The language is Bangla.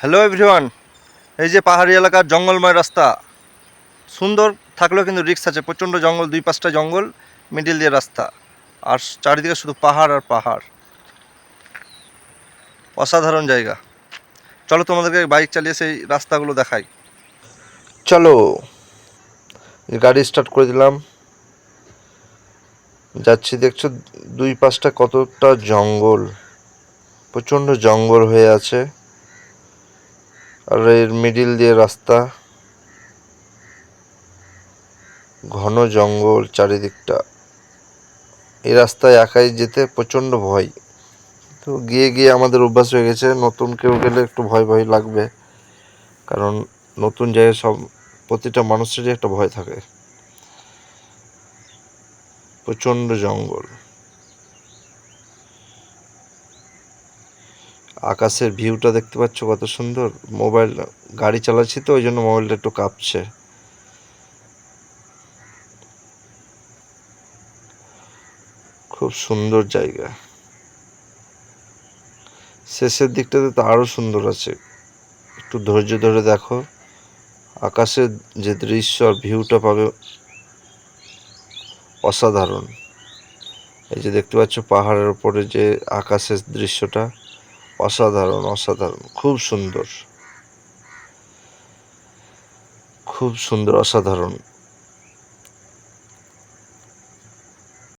হ্যালো এভরিওয়ান এই যে পাহাড়ি এলাকার জঙ্গলময় রাস্তা। সুন্দর থাকলেও কিন্তু রিক্স আছে। প্রচণ্ড জঙ্গল, দুই পাঁচটা জঙ্গল মিডিল দিয়ে রাস্তা। আর চারিদিকে শুধু পাহাড় আর পাহাড়। অসাধারণ জায়গা। চলো তোমাদেরকে বাইক চালিয়ে সেই রাস্তাগুলো দেখাই। চলো। গাড়ি স্টার্ট করে দিলাম। যাচ্ছি, দেখছ, দুই পাঁচটা কতটা জঙ্গল। প্রচণ্ড জঙ্গল হয়ে আছে। আর এর মিডিল দিয়ে রাস্তা। ঘন জঙ্গল চারিদিকটা। এই রাস্তায় একাই যেতে প্রচণ্ড ভয়। তো গিয়ে গিয়ে আমাদের অভ্যাস হয়ে গেছে, নতুন কেউ গেলে একটু ভয় ভয় লাগবে। কারণ নতুন জায়গায় সব, প্রতিটা মানুষেরই একটা ভয় থাকে। প্রচণ্ড জঙ্গল। আকাশের ভিউটা দেখতে পাচ্ছ কত সুন্দর। মোবাইল গাড়ি চালাচ্ছি তো ওই জন্য মোবাইলটা একটু কাঁপছে। খুব সুন্দর জায়গা। শেষের দিকটাতে তো আরও সুন্দর আছে। একটু ধৈর্য ধরে দেখো। আকাশের যে দৃশ্য আর ভিউটা পাবে অসাধারণ। এই যে দেখতে পাচ্ছ পাহাড়ের উপরে যে আকাশের দৃশ্যটা। অসাধারণ অসাধারণ খুব সুন্দর। খুব সুন্দর অসাধারণ।